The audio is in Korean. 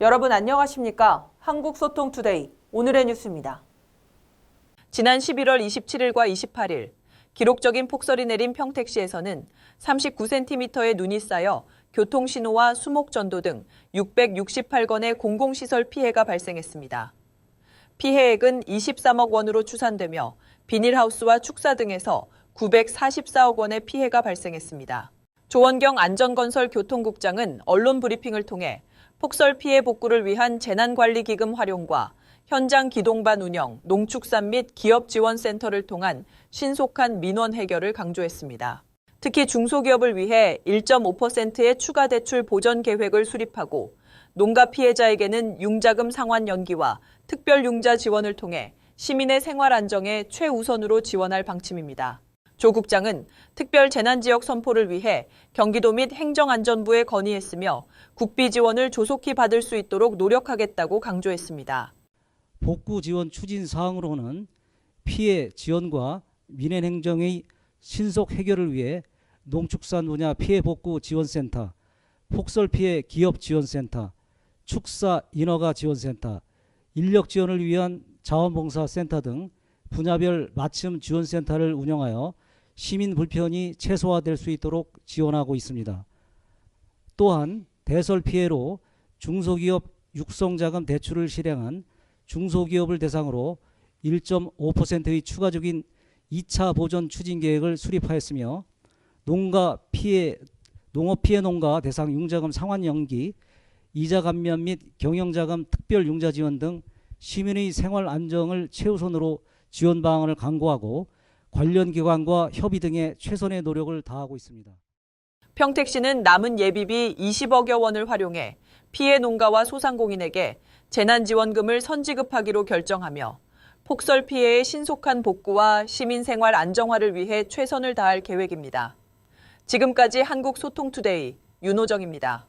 여러분 안녕하십니까? 한국소통투데이 오늘의 뉴스입니다. 지난 11월 27일과 28일 기록적인 폭설이 내린 평택시에서는 39cm의 눈이 쌓여 교통신호와 수목전도 등 668건의 공공시설 피해가 발생했습니다. 피해액은 23억 원으로 추산되며 비닐하우스와 축사 등에서 944억 원의 피해가 발생했습니다. 조원경 안전건설 교통국장은 언론 브리핑을 통해 폭설 피해 복구를 위한 재난관리기금 활용과 현장 기동반 운영, 농축산 및 기업 지원센터를 통한 신속한 민원 해결을 강조했습니다. 특히 중소기업을 위해 1.5%의 추가 대출 보전 계획을 수립하고 농가 피해자에게는 융자금 상환 연기와 특별 융자 지원을 통해 시민의 생활 안정에 최우선으로 지원할 방침입니다. 조 국장은 특별 재난지역 선포를 위해 경기도 및 행정안전부에 건의했으며 국비 지원을 조속히 받을 수 있도록 노력하겠다고 강조했습니다. 복구 지원 추진 사항으로는 피해 지원과 민원 행정의 신속 해결을 위해 농축산 분야 피해 복구 지원센터, 폭설 피해 기업 지원센터, 축사 인허가 지원센터, 인력 지원을 위한 자원봉사센터 등 분야별 맞춤 지원센터를 운영하여 시민 불편이 최소화될 수 있도록 지원하고 있습니다. 또한 대설 피해로 중소기업 육성자금 대출을 실행한 중소기업을 대상으로 1.5%의 추가적인 2차 보전 추진 계획을 수립하였으며 농가 피해 농업 피해 농가 대상 융자금 상환 연기, 이자 감면 및 경영자금 특별 융자 지원 등 시민의 생활 안정을 최우선으로 지원 방안을 강구하고 관련 기관과 협의 등의 최선의 노력을 다하고 있습니다. 평택시는 남은 예비비 20억여 원을 활용해 피해 농가와 소상공인에게 재난지원금을 선지급하기로 결정하며 폭설 피해의 신속한 복구와 시민 생활 안정화를 위해 최선을 다할 계획입니다. 지금까지 한국소통투데이 윤호정입니다.